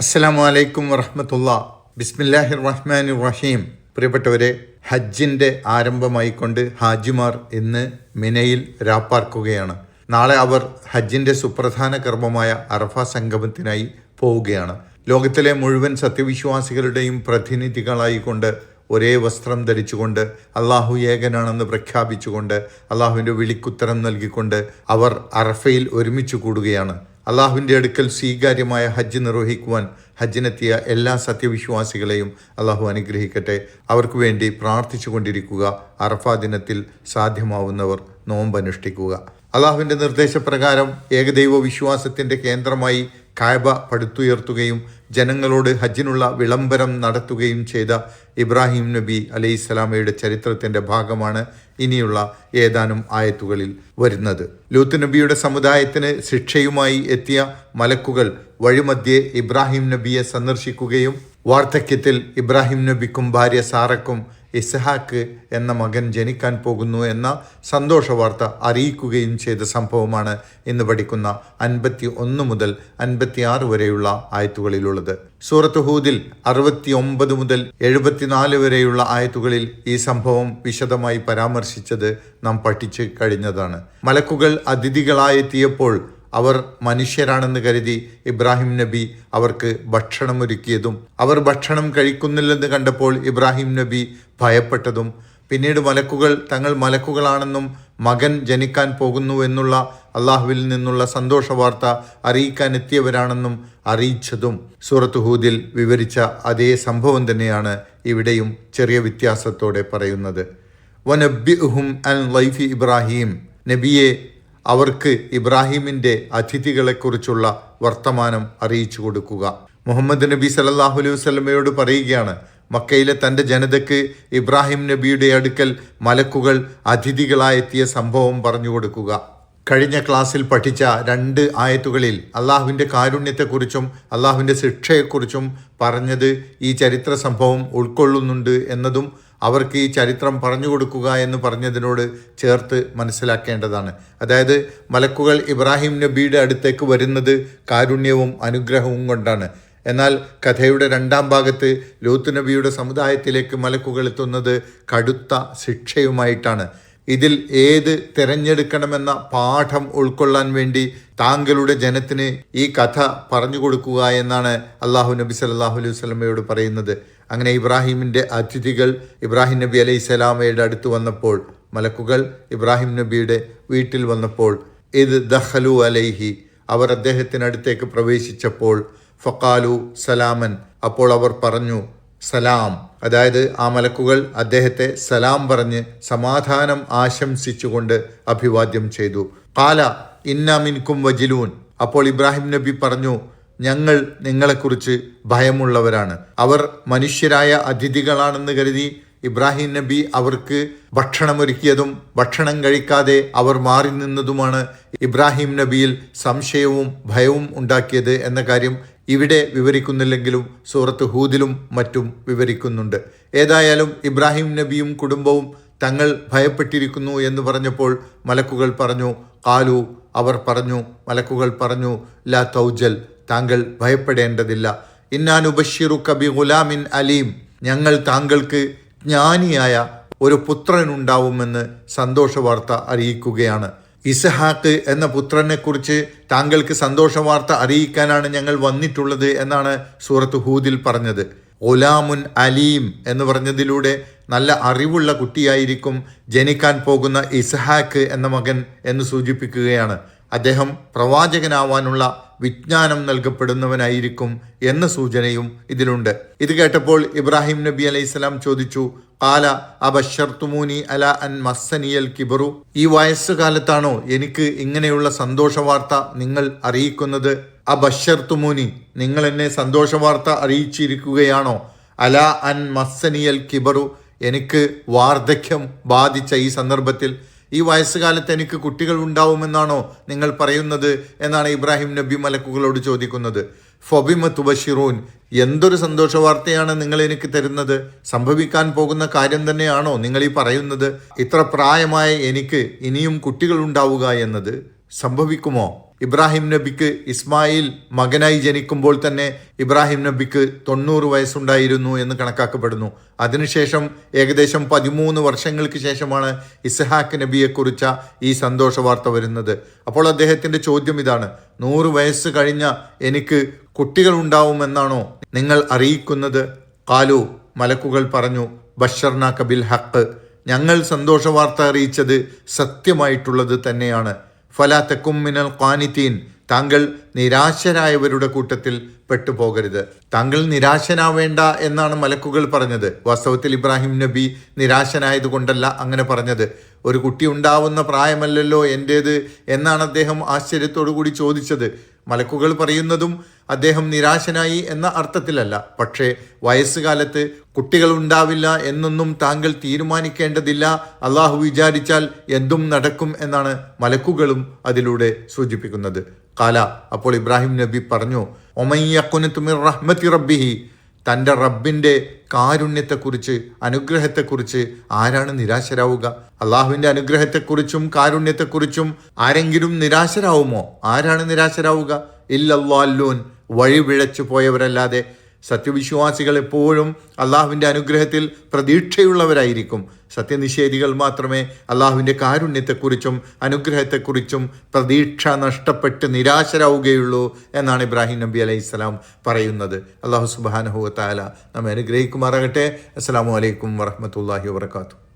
അസ്സലാമു അലൈക്കും വറഹമത്തുള്ള. ബിസ്മില്ലാഹിർ റഹ്മാൻ റഹീം പ്രിയപ്പെട്ടവരെ ഹജ്ജിന്റെ ആരംഭമായിക്കൊണ്ട് ഹാജിമാർ ഇന്ന് മിനയിൽ രാപ്പാർക്കുകയാണ്. നാളെ അവർ ഹജ്ജിന്റെ സുപ്രധാന കർമ്മമായ അറഫ സംഗമത്തിനായി പോവുകയാണ്. ലോകത്തിലെ മുഴുവൻ സത്യവിശ്വാസികളുടെയും പ്രതിനിധികളായിക്കൊണ്ട് ഒരേ വസ്ത്രം ധരിച്ചുകൊണ്ട് അള്ളാഹു ഏകനാണെന്ന് പ്രഖ്യാപിച്ചുകൊണ്ട് അള്ളാഹുവിന്റെ വിളിക്കുത്തരം നൽകിക്കൊണ്ട് അവർ അറഫയിൽ ഒരുമിച്ച് കൂടുകയാണ്. അള്ളാഹുവിന്റെ അടുക്കൽ സ്വീകാര്യമായ ഹജ്ജ് നിർവഹിക്കുവാൻ ഹജ്ജിനെത്തിയ എല്ലാ സത്യവിശ്വാസികളെയും അള്ളാഹു അനുഗ്രഹിക്കട്ടെ. അവർക്ക് വേണ്ടി പ്രാർത്ഥിച്ചു കൊണ്ടിരിക്കുക. അറഫാ ദിനത്തിൽ സാധ്യമാവുന്നവർ നോമ്പനുഷ്ഠിക്കുക. അള്ളാഹുവിന്റെ നിർദ്ദേശപ്രകാരം ഏകദൈവ വിശ്വാസത്തിന്റെ കേന്ദ്രമായി കായബ പടുത്തുയർത്തുകയും ജനങ്ങളോട് ഹജ്ജിനുള്ള വിളംബരം നടത്തുകയും ചെയ്ത ഇബ്രാഹിം നബി അലൈഹിസ്സലാമയുടെ ചരിത്രത്തിന്റെ ഭാഗമാണ് ഇനിയുള്ള ഏതാനും ആയത്തുകളിൽ വരുന്നത്. ലൂത്ത് നബിയുടെ സമുദായത്തിന് ശിക്ഷയുമായി എത്തിയ മലക്കുകൾ വഴിമധ്യേ ഇബ്രാഹിം നബിയെ സന്ദർശിക്കുകയും വാർദ്ധക്യത്തിൽ ഇബ്രാഹിം നബിക്കും ഭാര്യ സാറക്കും ഇസ്ഹാക്ക് എന്ന മകൻ ജനിക്കാൻ പോകുന്നു എന്ന സന്തോഷ വാർത്ത അറിയിക്കുകയും ചെയ്ത സംഭവമാണ് ഇന്ന് പഠിക്കുന്ന അൻപത്തി ഒന്ന് മുതൽ അൻപത്തി ആറ് വരെയുള്ള ആയത്തുകളിലുള്ളത്. സൂറത്ത് ഹൂദിൽ അറുപത്തി ഒമ്പത് മുതൽ എഴുപത്തിനാല് വരെയുള്ള ആയത്തുകളിൽ ഈ സംഭവം വിശദമായി പരാമർശിച്ചത് നാം പഠിച്ചു കഴിഞ്ഞതാണ്. മലക്കുകൾ അതിഥികളായെത്തിയപ്പോൾ അവർ മനുഷ്യരാണെന്ന് കരുതി ഇബ്രാഹിം നബി അവർക്ക് ഭക്ഷണം ഒരുക്കിയതും അവർ ഭക്ഷണം കഴിക്കുന്നില്ലെന്ന് കണ്ടപ്പോൾ ഇബ്രാഹിം നബി ഭയപ്പെട്ടതും. പിന്നീട് മലക്കുകൾ തങ്ങൾ മലക്കുകളാണെന്നും മകൻ ജനിക്കാൻ പോകുന്നു എന്നുള്ള അള്ളാഹുവിൽ നിന്നുള്ള സന്തോഷ വാർത്ത അറിയിക്കാൻ എത്തിയവരാണെന്നും അറിയിച്ചതും. സൂറത്ത് ഹൂദിൽ വിവരിച്ച അതേ സംഭവം തന്നെയാണ് ഇവിടെയും ചെറിയ വ്യത്യാസത്തോടെ പറയുന്നത്. വനബ്ബിഹും അൽ ലൈഫി ഇബ്രാഹിം. നബിയെ അവർക്ക് ഇബ്രാഹിമിന്റെ അതിഥികളെക്കുറിച്ചുള്ള വർത്തമാനം അറിയിച്ചു കൊടുക്കുക. മുഹമ്മദ് നബി സല്ലാഹു അലൈഹി വസ്ലമയോട് പറയുകയാണ് മക്കയിലെ തന്റെ ജനതയ്ക്ക് ഇബ്രാഹിം നബിയുടെ അടുക്കൽ മലക്കുകൾ അതിഥികളായെത്തിയ സംഭവം പറഞ്ഞു കൊടുക്കുക. കഴിഞ്ഞ ക്ലാസ്സിൽ പഠിച്ച രണ്ട് ആയത്തുകളിൽ അള്ളാഹുവിന്റെ കാരുണ്യത്തെക്കുറിച്ചും അള്ളാഹുവിന്റെ ശിക്ഷയെക്കുറിച്ചും പറഞ്ഞത് ഈ ചരിത്ര സംഭവം ഉൾക്കൊള്ളുന്നുണ്ട് എന്നതും അവർക്ക് ഈ ചരിത്രം പറഞ്ഞു കൊടുക്കുക എന്ന് പറഞ്ഞതിനോട് ചേർത്ത് മനസ്സിലാക്കേണ്ടതാണ്. അതായത് മലക്കുകൾ ഇബ്രാഹിം നബിയുടെ അടുത്തേക്ക് വരുന്നത് കാരുണ്യവും അനുഗ്രഹവും കൊണ്ടാണ്. എന്നാൽ കഥയുടെ രണ്ടാം ഭാഗത്ത് ലൂത്ത് നബിയുടെ സമുദായത്തിലേക്ക് മലക്കുകൾ എത്തുന്നത് കടുത്ത ശിക്ഷയുമായിട്ടാണ്. ഇതിൽ ഏത് തിരഞ്ഞെടുക്കണമെന്ന പാഠം ഉൾക്കൊള്ളാൻ വേണ്ടി താങ്കളുടെ ജനത്തിന് ഈ കഥ പറഞ്ഞു കൊടുക്കുക എന്നാണ് അള്ളാഹു നബി സല്ലാഹു അലൈഹി വസ്ലമയോട് പറയുന്നത്. അങ്ങനെ ഇബ്രാഹിമിന്റെ അതിഥികൾ ഇബ്രാഹിം നബി അലൈഹി സ്വലാമയുടെ അടുത്ത് വന്നപ്പോൾ മലക്കുകൾ ഇബ്രാഹിം നബിയുടെ വീട്ടിൽ വന്നപ്പോൾ ഇത് ദഹലു അലൈഹി അവർ അദ്ദേഹത്തിനടുത്തേക്ക് പ്രവേശിച്ചപ്പോൾ ഫക്കാലു സലാമൻ അപ്പോൾ അവർ പറഞ്ഞു സലാം അതായത് ആ മലക്കുകൾ അദ്ദേഹത്തെ സലാം പറഞ്ഞ് സമാധാനം ആശംസിച്ചുകൊണ്ട് അഭിവാദ്യം ചെയ്തു. കാല ഇന്നാമിൻകും വജിലൂൻ അപ്പോൾ ഇബ്രാഹിം നബി പറഞ്ഞു ഞങ്ങൾ നിങ്ങളെക്കുറിച്ച് ഭയമുള്ളവരാണ്. അവർ മനുഷ്യരായ അതിഥികളാണെന്ന് കരുതി ഇബ്രാഹിം നബി അവർക്ക് ഭക്ഷണമൊരുക്കിയതും ഭക്ഷണം കഴിക്കാതെ അവർ മാറി നിന്നതുമാണ് ഇബ്രാഹിം നബിയിൽ സംശയവും ഭയവും ഉണ്ടാക്കിയത് എന്ന കാര്യം ഇവിടെ വിവരിക്കുന്നില്ലെങ്കിലും സൂറത്ത് ഹൂദിലും മറ്റും വിവരിക്കുന്നുണ്ട്. ഏതായാലും ഇബ്രാഹിം നബിയും കുടുംബവും തങ്ങൾ ഭയപ്പെട്ടിരിക്കുന്നു എന്ന് പറഞ്ഞപ്പോൾ മലക്കുകൾ പറഞ്ഞു കാലു അവർ പറഞ്ഞു മലക്കുകൾ പറഞ്ഞു ലാ തൗജൽ താങ്കൾ ഭയപ്പെടേണ്ടതില്ല. ഇന്നാനുബഷിറു കബി ഗുലാമിൻ അലീം. ഞങ്ങൾ താങ്കൾക്ക് ജ്ഞാനിയായ ഒരു പുത്രനുണ്ടാവുമെന്ന് സന്തോഷ വാർത്ത അറിയിക്കുകയാണ്. ഇസഹാക്ക് എന്ന പുത്രനെക്കുറിച്ച് താങ്കൾക്ക് സന്തോഷ വാർത്ത അറിയിക്കാനാണ് ഞങ്ങൾ വന്നിട്ടുള്ളത് എന്നാണ് സൂറത്ത് ഹൂദിൽ പറഞ്ഞത്. ഒലാമുൻ അലീം എന്ന് പറഞ്ഞതിലൂടെ നല്ല അറിവുള്ള കുട്ടിയായിരിക്കും ജനിക്കാൻ പോകുന്ന ഇസഹാക്ക് എന്ന മകൻ എന്ന് സൂചിപ്പിക്കുകയാണ്. അദ്ദേഹം പ്രവാചകനാവാനുള്ള വിജ്ഞാനം നൽകപ്പെടുന്നവനായിരിക്കും എന്ന സൂചനയും ഇതിലുണ്ട്. ഇത് കേട്ടപ്പോൾ ഇബ്രാഹിം നബി അലൈഹിസ്സലാം ചോദിച്ചു കാല അബഷർത്തുമൂനി അല അൻ മസ്സനിയൽ കിബറു? ഈ വയസ്സുകാലത്താണോ എനിക്ക് ഇങ്ങനെയുള്ള സന്തോഷ വാർത്ത നിങ്ങൾ അറിയിക്കുന്നത്? അബഷർത്തുമൂനി നിങ്ങൾ എന്നെ സന്തോഷ വാർത്ത അറിയിച്ചിരിക്കുകയാണോ? അല അൻ മസ്സനിയൽ കിബറു എനിക്ക് വാർദ്ധക്യം ബാധിച്ച ഈ സന്ദർഭത്തിൽ ഈ വയസ്സുകാലത്ത് എനിക്ക് കുട്ടികൾ ഉണ്ടാവുമെന്നാണോ നിങ്ങൾ പറയുന്നത് എന്നാണ് ഇബ്രാഹിം നബി മലക്കുകളോട് ചോദിക്കുന്നത്. ഫൊബിമ തുബഷിറൂൻ എന്തൊരു സന്തോഷ വാർത്തയാണ് നിങ്ങൾ എനിക്ക് തരുന്നത്? സംഭവിക്കാൻ പോകുന്ന കാര്യം തന്നെയാണോ നിങ്ങൾ ഈ പറയുന്നത്? ഇത്ര പ്രായമായ എനിക്ക് ഇനിയും കുട്ടികൾ ഉണ്ടാവുക എന്നത്? സംഭവിക്കുമോ? ഇബ്രാഹിം നബിക്ക് ഇസ്മായിൽ മകനായി ജനിക്കുമ്പോൾ തന്നെ ഇബ്രാഹിം നബിക്ക് തൊണ്ണൂറ് വയസ്സുണ്ടായിരുന്നു എന്ന് കണക്കാക്കപ്പെടുന്നു. അതിനുശേഷം ഏകദേശം പതിമൂന്ന് വർഷങ്ങൾക്ക് ശേഷമാണ് ഇസ്ഹാഖ് നബിയെക്കുറിച്ച ഈ സന്തോഷ വാർത്ത വരുന്നത്. അപ്പോൾ അദ്ദേഹത്തിന്റെ ചോദ്യം ഇതാണ്. നൂറ് വയസ്സ് കഴിഞ്ഞ എനിക്ക് കുട്ടികൾ ഉണ്ടാവുമെന്നാണോ നിങ്ങൾ അറിയിക്കുന്നത്? കാലു മലക്കുകൾ പറഞ്ഞു ബഷർന കബിൽ ഹക്ക് ഞങ്ങൾ സന്തോഷ വാർത്ത അറിയിച്ചത് സത്യമായിട്ടുള്ളത് തന്നെയാണ്. ഫലാ തെക്കും മിനൽ ഖാനിത്തീൻ താങ്കൾ നിരാശരായവരുടെ കൂട്ടത്തിൽ പെട്ടുപോകരുത്. താങ്കൾ നിരാശനാവേണ്ട എന്നാണ് മലക്കുകൾ പറഞ്ഞത്. വാസ്തവത്തിൽ ഇബ്രാഹിം നബി നിരാശനായതുകൊണ്ടല്ല അങ്ങനെ പറഞ്ഞത്. ഒരു കുട്ടി ഉണ്ടാവുന്ന പ്രായമല്ലല്ലോ എന്റേത് എന്നാണ് അദ്ദേഹം ആശ്ചര്യത്തോടു കൂടി ചോദിച്ചത്. മലക്കുകൾ പറയുന്നതും അദ്ദേഹം നിരാശനായി എന്ന അർത്ഥത്തിലല്ല. പക്ഷേ വയസ്സുകാലത്ത് കുട്ടികൾ ഉണ്ടാവില്ല എന്നൊന്നും താങ്കൾ തീരുമാനിക്കേണ്ടതില്ല. അള്ളാഹു വിചാരിച്ചാൽ എന്തും നടക്കും എന്നാണ് മലക്കുകളും അതിലൂടെ സൂചിപ്പിക്കുന്നത്. കാല അപ്പോൾ ഇബ്രാഹിം നബി പറഞ്ഞു ഒമയ്യക്കുനത്തുമിർ റഹ്മത്തി റബ്ബിഹി. തന്റെ റബ്ബിന്റെ കാരുണ്യത്തെക്കുറിച്ച് അനുഗ്രഹത്തെക്കുറിച്ച് ആരാണ് നിരാശരാവുക? അള്ളാഹുവിന്റെ അനുഗ്രഹത്തെക്കുറിച്ചും കാരുണ്യത്തെക്കുറിച്ചും ആരെങ്കിലും നിരാശരാവുമോ? ആരാണ് നിരാശരാവുക? ഇല്ലല്ലാല്ലൂൻ വഴി പിഴച്ചു പോയവരല്ലാതെ സത്യവിശ്വാസികൾ എപ്പോഴും അള്ളാഹുവിന്റെ അനുഗ്രഹത്തിൽ പ്രതീക്ഷയുള്ളവരായിരിക്കും. സത്യനിഷേധികൾ മാത്രമേ അള്ളാഹുവിന്റെ കാരുണ്യത്തെക്കുറിച്ചും അനുഗ്രഹത്തെക്കുറിച്ചും പ്രതീക്ഷ നഷ്ടപ്പെട്ട് നിരാശരാവുകയുള്ളൂ എന്നാണ് ഇബ്രാഹിം നബി അലൈഹി സ്വലാം പറയുന്നത്. അള്ളാഹു സുബാനഹു താല നമ്മെ അനുഗ്രഹിക്കുമാറാകട്ടെ. അസ്സാം വലൈക്കും വറഹമത്തല്ലാഹി വാത്തു